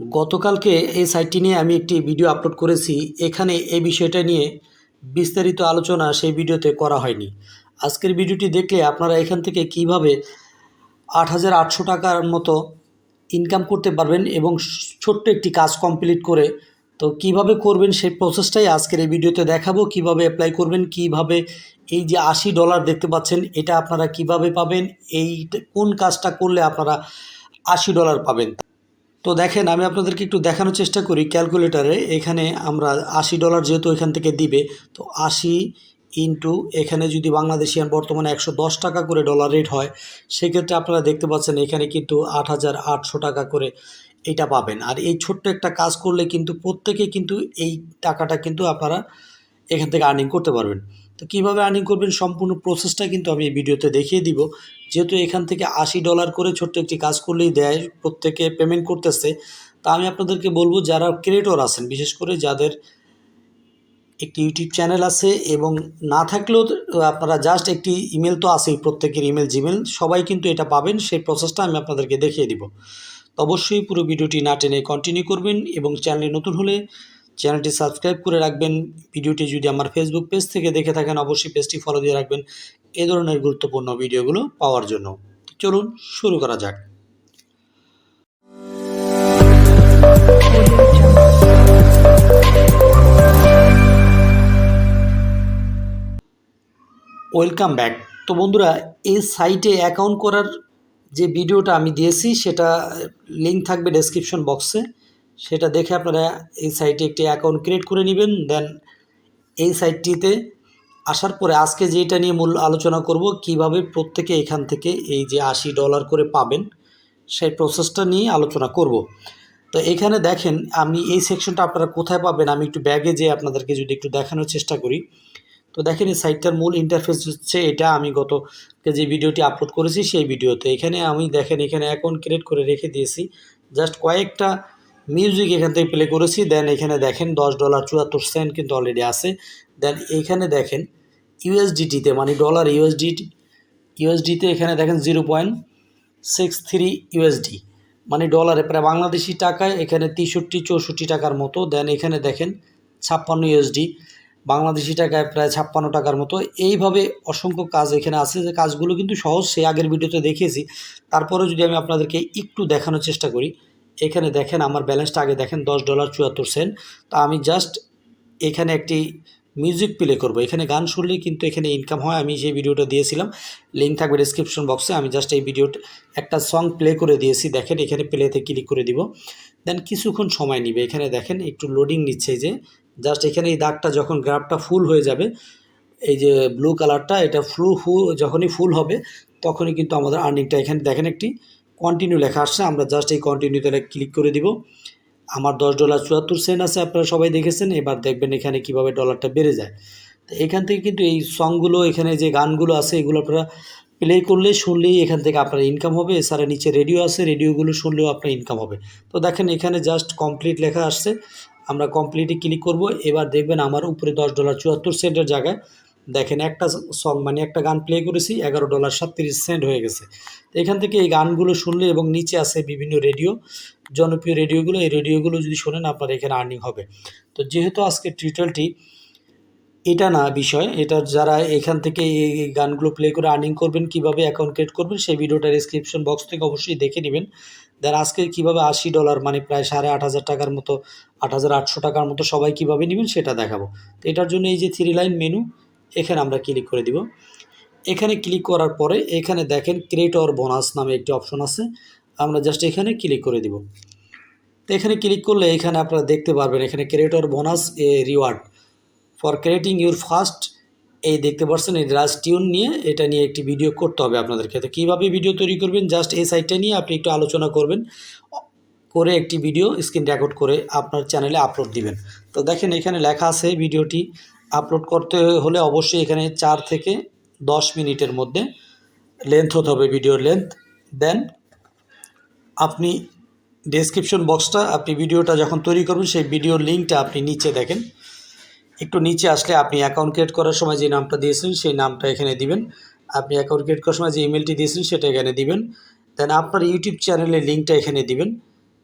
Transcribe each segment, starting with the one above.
গতকালকে এই সাইটটি নিয়ে আমি একটি ভিডিও আপলোড করেছি। এখানে এই বিষয়টা নিয়ে বিস্তারিত আলোচনা সেই ভিডিওতে করা হয়নি। আজকের ভিডিওটি দেখলে আপনারা এখান থেকে কীভাবে আট হাজার আটশো টাকার মতো ইনকাম করতে পারবেন এবং ছোট্ট একটি কাজ কমপ্লিট করে তো কীভাবে করবেন সেই প্রসেসটাই আজকের এই ভিডিওতে দেখাবো। কীভাবে অ্যাপ্লাই করবেন, কীভাবে এই যে আশি ডলার দেখতে পাচ্ছেন, এটা আপনারা কীভাবে পাবেন এই কোন কাজটা করলে আপনারা আশি ডলার পাবেন। তো দেখেন, আমি আপনাদেরকে একটু দেখানোর চেষ্টা করি ক্যালকুলেটারে। এখানে আমরা আশি ডলার যেহেতু এখান থেকে দিবে, তো আশি ইন্টু এখানে যদি বাংলাদেশিয়ান বর্তমানে একশো দশ টাকা করে ডলার রেট হয়, সেক্ষেত্রে আপনারা দেখতে পাচ্ছেন এখানে কিন্তু আট হাজার আটশো টাকা করে এটা পাবেন। আর এই ছোট্ট একটা কাজ করলে কিন্তু প্রত্যেকে কিন্তু এই টাকাটা কিন্তু আপনারা এখান থেকে আর্নিং করতে পারবেন। তো কীভাবে আর্নিং করবেন সম্পূর্ণ প্রসেসটা কিন্তু আমি এই ভিডিওতে দেখিয়ে দিব। যেহেতু এখান থেকে আশি ডলার করে ছোট্ট একটি কাজ করলেই দেয়, প্রত্যেকে পেমেন্ট করতেছে, তা আমি আপনাদেরকে বলব যারা ক্রিয়েটর আছেন, বিশেষ করে যাদের একটি ইউটিউব চ্যানেল আছে এবং না থাকলেও আপনারা জাস্ট একটি ইমেল তো আছেই, প্রত্যেকের ইমেল জিমেল সবাই কিন্তু এটা পাবেন, সেই প্রসেসটা আমি আপনাদেরকে দেখিয়ে দিব। তো অবশ্যই পুরো ভিডিওটি না টেনে কন্টিনিউ করবেন এবং চ্যানেলে নতুন হলে চ্যানেলটি সাবস্ক্রাইব করে রাখবেন। ভিডিওটি যদি আমার ফেসবুক পেজ থেকে দেখে থাকেন, অবশ্যই পেজটি ফলো দিয়ে রাখবেন এ ধরনের গুরুত্বপূর্ণ ভিডিওগুলো পাওয়ার জন্য। চলুন শুরু করা যাক। ওয়েলকাম ব্যাক তো বন্ধুরা, এই সাইটে অ্যাকাউন্ট করার যে ভিডিওটা আমি দিয়েছি, সেটা লিঙ্ক থাকবে ডেসক্রিপশন বক্সে সেটা দেখে আপনারা এই সাইটে একটি অ্যাকাউন্ট ক্রিয়েট করে নেবেন। দেন এই সাইটটিতে আসার পরে আজকে যেটা নিয়ে মূল আলোচনা করব, কীভাবে প্রত্যেকে এখান থেকে এই যে আশি ডলার করে পাবেন, সেই প্রসেসটা নিয়ে আলোচনা করব। তো এখানে দেখেন, আমি এই সেকশনটা আপনারা কোথায় পাবেন, আমি একটু ব্যাগে যেয়ে আপনাদেরকে যদি একটু দেখানোর চেষ্টা করি। তো দেখেন, এই সাইটটার মূল ইন্টারফেস হচ্ছে এটা, আমি গত যে ভিডিওটি আপলোড করেছি, সেই ভিডিওতে এখানে আমি দেখেন, এখানে অ্যাকাউন্ট ক্রিয়েট করে রেখে দিয়েছি। জাস্ট কয়েকটা মিউজিক এখান থেকে প্লে করেছি দেন এখানে দেখেন দশ ডলার চুয়াত্তর সেন্ট কিন্তু অলরেডি আছে। দেন এইখানে দেখেন ইউএসডিটিতে মানে ডলার ইউএসডি ইউএসডিতে এখানে দেখেন zero point six three USD মানে ডলারে প্রায় বাংলাদেশি টাকায় এখানে তেষট্টি, চৌষট্টি টাকার মতো। দেন এখানে দেখেন ছাপ্পান্ন ইউএসডি বাংলাদেশি টাকায় প্রায় ছাপ্পান্ন টাকার মতো। এইভাবে অসংখ্য কাজ এখানে আছে, যে কাজগুলো কিন্তু সহজ সে আগের ভিডিওতে দেখিয়েছি। তারপরেও যদি আমি আপনাদেরকে একটু দেখানোর চেষ্টা করি এখানে দেখেন আমার ব্যালেন্সটা আগে দেখেন দশ ডলার চুয়াত্তর সেন্ট তো আমি জাস্ট এখানে একটি মিউজিক প্লে করব। এখানে গান শুনলেই কিন্তু এখানে ইনকাম হয়। আমি সেই ভিডিওটা দিয়েছিলাম লিঙ্ক থাকবে ডিসক্রিপশন বক্সে আমি জাস্ট এই ভিডিওটা একটা সং প্লে করে দিয়েছি। দেখেন এখানে প্লেতে ক্লিক করে দিব। দেন কিছুক্ষণ সময় নিবে। এখানে দেখেন একটু লোডিং নিচ্ছে যে। জাস্ট এখানে এই দাগটা যখন গ্রাফটা ফুল হয়ে যাবে, এই যে ব্লু কালারটা এটা ফ্লু ফু যখনই ফুল হবে, তখনই কিন্তু আমাদের আর্নিংটা এখানে দেখেন একটি কন্টিনিউ লেখা আসছে, আমরা জাস্ট এই কন্টিনিউতে ক্লিক করে দিব। আমার দশ ডলার চুয়াত্তর সেন্ট আছে, আপনারা সবাই দেখেছেন, এবার দেখবেন এখানে কীভাবে ডলারটা বেড়ে যায়। তো এখান থেকে কিন্তু এই সংগুলো এখানে যে গানগুলো আছে, এগুলো আপনারা প্লে করলে শুনলেই এখান থেকে আপনার ইনকাম হবে। এছাড়া নিচে রেডিও আছে রেডিওগুলো শুনলেও আপনার ইনকাম হবে। তো দেখেন এখানে জাস্ট কমপ্লিট লেখা আসছে, আমরা কমপ্লিটে ক্লিক করব। এবার দেখবেন আমার উপরে দশ ডলার চুয়াত্তর সেন্টের জায়গায় দেখেন, একটা সং মানে একটা গান প্লে করেছি, এগারো ডলার সাতত্রিশ সেন্ট হয়ে গেছে। এখান থেকে এই গানগুলো শুনলে এবং নিচে আছে বিভিন্ন রেডিও জনপ্রিয় রেডিওগুলো এই রেডিওগুলো যদি শোনেন আপনার এখানে আর্নিং হবে। তো যেহেতু আজকে টিউটোরিয়ালটি এটা না বিষয়, এটা যারা এখান থেকে এই গানগুলো প্লে করে আর্নিং করবেন, কীভাবে অ্যাকাউন্ট ক্রিয়েট করবেন, সেই ভিডিওটা ডিসক্রিপশন বক্স থেকে অবশ্যই দেখে নেবেন। দেন আজকে কীভাবে আশি ডলার মানে প্রায় সাড়ে আট হাজার টাকার মতো, আট হাজার আটশো টাকার মতো সবাই কীভাবে নেবেন সেটা দেখাবো। তো এটার জন্য এই যে থ্রি লাইন মেনু এখানে আমরা ক্লিক করে দিব। এখানে ক্লিক করার পরে এখানে দেখেন ক্রিয়েটর বোনাস নামে একটি অপশন আছে। আমরা জাস্ট এখানে ক্লিক করে দিব। তো এখানে ক্লিক করলে এখানে আপনারা দেখতে পারবেন এখানে creator bonus a reward for creating your first এই দেখতে পাচ্ছেন এই রাজ টিউন নিয়ে এটা নিয়ে একটি ভিডিও করতে হবে আপনাদেরকে। তো কীভাবে ভিডিও তৈরি করবেন? জাস্ট এই সাইটটা নিয়ে আপনি একটু আলোচনা করবেন। করে একটি ভিডিও স্ক্রিন রেকর্ড করে আপনার চ্যানেলে আপলোড দিবেন। তো দেখেন এখানে লেখা আছে ভিডিওটি আপলোড করতে হলে অবশ্যই এখানে চার থেকে দশ মিনিটের মধ্যে লেন্থ হতে হবে ভিডিওর লেন্থ দেন আপনি ডেসক্রিপশন বক্সটা আপনি ভিডিওটা যখন তৈরি করবেন, সেই ভিডিওর লিঙ্কটা আপনি নিচে দেখেন। একটু নিচে আসলে আপনি অ্যাকাউন্ট ক্রিয়েট করার সময় যে নামটা দিয়েছেন, সেই নামটা এখানে দিবেন। আপনি অ্যাকাউন্ট ক্রিয়েট করার সময় যে ইমেলটি দিয়েছেন, সেটা এখানে দিবেন। দেন আপনার ইউটিউব চ্যানেলের লিঙ্কটা এখানে দিবেন।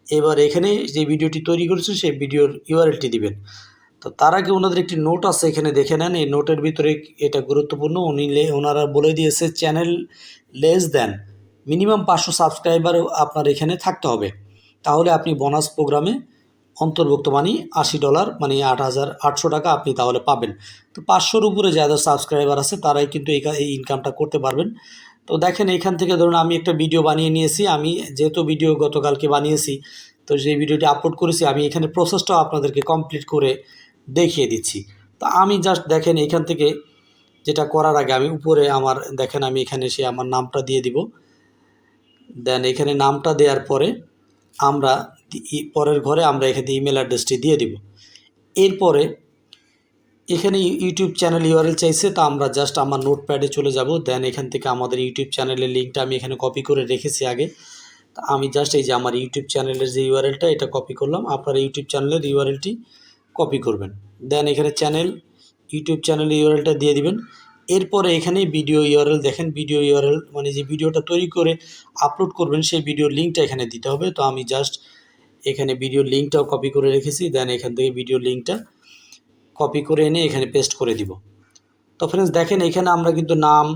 এবার এখানে যে ভিডিওটি তৈরি করেছেন, সেই ভিডিওর ইউআরএলটি দিবেন। তো তার আগে ওনাদের একটি নোট আছে, এখানে দেখে নেন। এই নোটের ভিতরে এটা গুরুত্বপূর্ণ। উনি ওনারা বলে দিয়েছে চ্যানেল লেস দেন মিনিমাম পাঁচশো সাবস্ক্রাইবার আপনার এখানে থাকতে হবে। তাহলে আপনি বোনাস প্রোগ্রামে অন্তর্ভুক্ত মানে আশি ডলার মানে আট হাজার আটশো টাকা আপনি তাহলে পাবেন। তো পাঁচশোর উপরে যাদের সাবস্ক্রাইবার আছে, তারাই কিন্তু এই ইনকামটা করতে পারবেন। তো দেখেন, এখান থেকে ধরুন আমি একটা ভিডিও বানিয়ে নিয়েছি। আমি যেহেতু ভিডিও গতকালকে বানিয়েছি, তো সেই ভিডিওটি আপলোড করেছি, আমি এখানে প্রসেসটাও আপনাদেরকে কমপ্লিট করে দেখিয়ে দিচ্ছি। তো আমি জাস্ট দেখেন এখান থেকে যেটা করার আগে আমি উপরে আমার, দেখেন আমি এখানে এসে আমার নামটা দিয়ে দিব। দেন এখানে নামটা দেওয়ার পরে আমরা পরের ঘরে আমরা এখানে ইমেল অ্যাড্রেসটি দিয়ে দিব। এরপরে এখানে ইউটিউব চ্যানেল ইউআরএল চাইছে, তা আমরা জাস্ট আমার নোটপ্যাডে চলে যাব। দেন এখান থেকে আমাদের ইউটিউব চ্যানেলের লিঙ্কটা আমি এখানে কপি করে রেখেছি আগে। আমি জাস্ট এই যে আমার ইউটিউব চ্যানেলের যে ইউআরএলটা এটা কপি করলাম। আপনার ইউটিউব চ্যানেলের ইউআরএলটি কপি করবেন। দেন এখানে চ্যানেল ইউটিউব চ্যানেলের ইউআরএলটা দিয়ে দিবেন। এরপরে এখানে ভিডিও ইউআরএল দেখেন। ভিডিও ইউআরএল মানে যে ভিডিওটা তৈরি করে আপলোড করবেন, সেই ভিডিওর লিঙ্কটা এখানে দিতে হবে। তো আমি জাস্ট এখানে ভিডিওর লিঙ্কটাও কপি করে রেখেছি। দেন এখান থেকে ভিডিও লিঙ্কটা কপি করে এনে এখানে পেস্ট করে দিব। তো ফ্রেন্ডস দেখেন এখানে আমরা কিন্তু নাম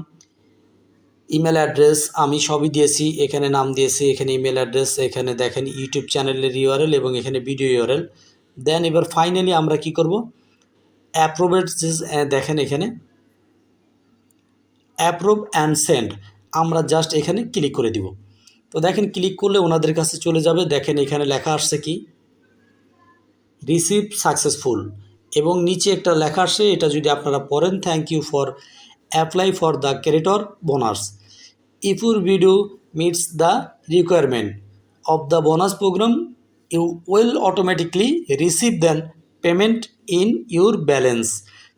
ইমেল অ্যাড্রেস আমি সবই দিয়েছি। এখানে নাম দিয়েছি, এখানে ইমেল অ্যাড্রেস এখানে দেখেন ইউটিউব চ্যানেলের ইউআরএল এবং এখানে ভিডিও ইউআরএল দেন এবার ফাইনালি আমরা কি করব? অ্যাপ্রোভেট দেখেন এখানে। অ্যাপ্রুভ অ্যান্ড সেন্ড আমরা জাস্ট এখানে ক্লিক করে দিব। তো দেখেন ক্লিক করলে ওনাদের কাছে চলে যাবে। দেখেন এখানে লেখা আসছে কি? রিসিভ সাকসেসফুল এবং নিচে একটা লেখা আসে, এটা যদি আপনারা পড়েন thank you for apply for the creditor bonus if your video meets the requirement of the bonus program you will automatically receive then payment in your balance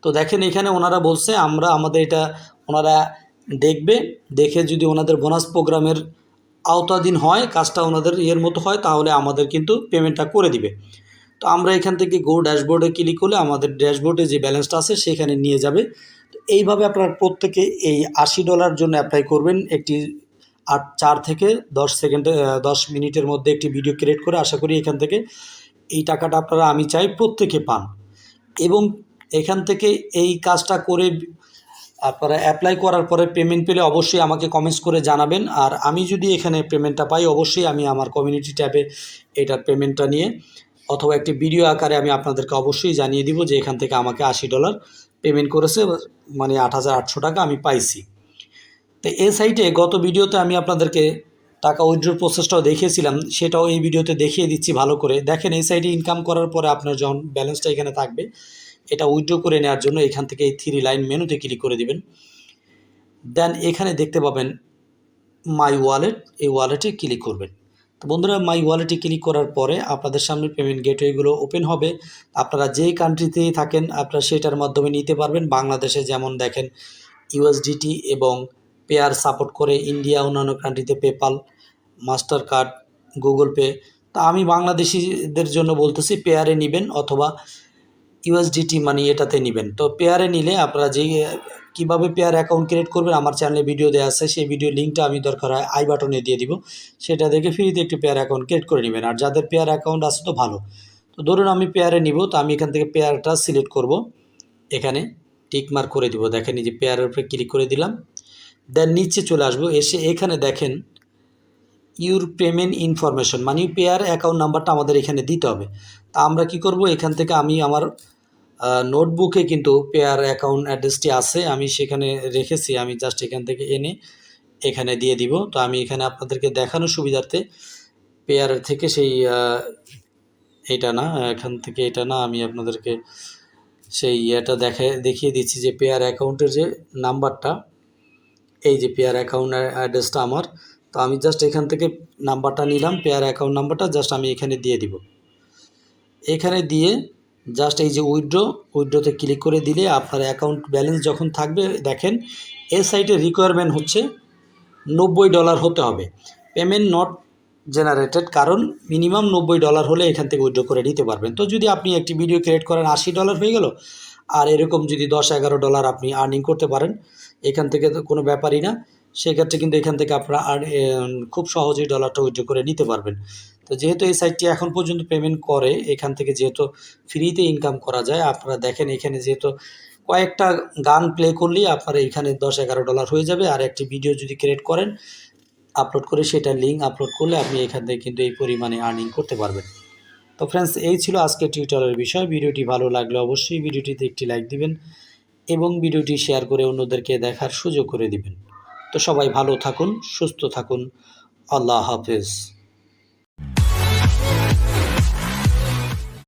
তো দেখেন এখানে ওনারা বলছে, আমরা আমাদের এটা ওনারা দেখবে, দেখে যদি ওনাদের বোনাস প্রোগ্রামের আওতাধীন হয়, কাজটা ওনাদের ইয়ের মতো হয়, তাহলে আমাদের কিন্তু পেমেন্টটা করে দিবে। তো আমরা এখান থেকে গো ড্যাশবোর্ডে ক্লিক করলে আমাদের ড্যাশবোর্ডে যে ব্যালেন্সটা আছে, সেখানে নিয়ে যাবে। এইভাবে আপনারা প্রত্যেকে এই আশি ডলার জন্য অ্যাপ্লাই করবেন একটি আট, চার থেকে দশ সেকেন্ডে দশ মিনিটের মধ্যে একটি ভিডিও ক্রিয়েট করে আশা করি এখান থেকে এই টাকাটা আপনারা আমি চাই প্রত্যেকে পান। এবং এখান থেকে এই কাজটা করে আপনারা অ্যাপ্লাই করার পরে পেমেন্ট পেলে অবশ্যই আমাকে কমেন্টস করে জানাবেন। আর আমি যদি এখানে পেমেন্টটা পাই, অবশ্যই আমি আমার কমিউনিটি ট্যাবে এটার পেমেন্টটা নিয়ে অথবা একটি ভিডিও আকারে আমি আপনাদেরকে অবশ্যই জানিয়ে দিব যে এখান থেকে আমাকে আশি ডলার পেমেন্ট করেছে মানে আট হাজার আটশো টাকা আমি পাইছি। তো এই সাইটে গত ভিডিওতে আমি আপনাদেরকে টাকা উইথড্রোর প্রসেসটাও দেখিয়েছিলাম, সেটাও এই ভিডিওতে দেখিয়ে দিচ্ছি ভালো করে। দেখেন এই সাইটে ইনকাম করার পরে আপনার যখন ব্যালেন্সটা এখানে থাকবে, এটা উইথড্রো করে নেওয়ার জন্য এখান থেকে এই থ্রি লাইন মেনুতে ক্লিক করে দিবেন। দেন এখানে দেখতে পাবেন মাই ওয়ালেট এই ওয়ালেটে ক্লিক করবেন। তো বন্ধুরা মাই ওয়ালেটে ক্লিক করার পরে আপনাদের সামনে পেমেন্ট গেটওয়েগুলো ওপেন হবে। আপনারা যেই কান্ট্রিতেই থাকেন, আপনারা সেটার মাধ্যমে নিতে পারবেন। বাংলাদেশে যেমন দেখেন ইউএসডিটি এবং পেয়ার সাপোর্ট করে ইন্ডিয়া অন্যান্য কান্ট্রিতে PayPal master card Google pay তা আমি বাংলাদেশিদের জন্য বলতেছি পেয়ারে নেবেন অথবা ইউএসডিটি মানি এটাতে নেবেন। তো পেয়ারে নিলে আপনারা যেই কীভাবে পেয়ার অ্যাকাউন্ট ক্রিয়েট করবেন আমার চ্যানেলে ভিডিও দেওয়া আছে, সেই ভিডিও লিঙ্কটা আমি দরকার হয় আই বাটনে দিয়ে দিব। সেটা দেখে ফ্রিতে একটি পেয়ার অ্যাকাউন্ট ক্রিয়েট করে নেবেন। আর যাদের পেয়ার অ্যাকাউন্ট আছে তো ভালো। তো ধরুন আমি পেয়ারে নিব, তো আমি এখান থেকে পেয়ারটা সিলেক্ট করব। এখানে টিক মার্ক করে দিব। দেখেন যে পেয়ারের উপরে ক্লিক করে দিলাম। দেন নিচে চলে আসব, এসে এখানে দেখেন ইউর পেমেন্ট ইনফরমেশন মানে পেয়ার অ্যাকাউন্ট নাম্বারটা আমাদের এখানে দিতে হবে। তা আমরা কি করব? এখান থেকে আমি আমার নোটবুকে কিন্তু পেয়ার অ্যাকাউন্ট অ্যাড্রেসটি আছে, আমি সেখানে রেখেছি, আমি জাস্ট এখান থেকে এনে এখানে দিয়ে দিব। তো আমি এখানে আপনাদেরকে দেখানোর সুবিধার্থে পেয়ারের থেকে সেই এটা না, এখান থেকে এটা না, আমি আপনাদেরকে সেই এটা দেখে, দেখিয়ে দিচ্ছি যে পেয়ার অ্যাকাউন্টের যে নাম্বারটা এই যে পেয়ার অ্যাকাউন্ট অ্যাড্রেসটা আমার, তো আমি জাস্ট এখান থেকে নাম্বারটা নিলাম পেয়ার অ্যাকাউন্ট নাম্বারটা জাস্ট আমি এখানে দিয়ে দিব। এখানে দিয়ে জাস্ট এই যে উইথড্রো উইড্রোতে ক্লিক করে দিলে আপনার অ্যাকাউন্ট ব্যালেন্স যখন থাকবে, দেখেন এই সাইটের রিকোয়ারমেন্ট হচ্ছে নব্বই ডলার হতে হবে। পেমেন্ট নট জেনারেটেড কারণ মিনিমাম নব্বই ডলার হলে এখান থেকে উইথড্র করে নিতে পারবেন। তো যদি আপনি একটি ভিডিও ক্রিয়েট করেন, আশি ডলার হয়ে গেল, আর এরকম যদি দশ এগারো ডলার আপনি আর্নিং করতে পারেন এখান থেকে তো কোনো ব্যাপারই না। সেক্ষেত্রে কিন্তু এখান থেকে আপনারা আর খুব সহজেই ডলারটা উইথড্র করে নিতে পারবেন। তো যেহেতু এই সাইটটি এখন পর্যন্ত পেমেন্ট করে, এখান থেকে যেহেতু ফ্রিতে ইনকাম করা যায়, আপনারা দেখেন এখানে যেহেতু কয়েকটা গান প্লে করলেই আপনার এখানে দশ এগারো ডলার হয়ে যাবে। আর একটি ভিডিও যদি ক্রিয়েট করেন আপলোড করে সেটা লিঙ্ক আপলোড করলে আপনি এখান থেকে কিন্তু এই পরিমাণে আর্নিং করতে পারবেন। তো ফ্রেন্ডস এই ছিল আজকের টিউটোরিয়ালের বিষয়। ভিডিওটি ভালো লাগলে অবশ্যই ভিডিওটিতে একটি লাইক দিবেন। এবং ভিডিওটি শেয়ার করে অন্যদেরকে দেখার সুযোগ করে দিবেন। তো সবাই ভালো থাকুন, সুস্থ থাকুন। আল্লাহ হাফেজ।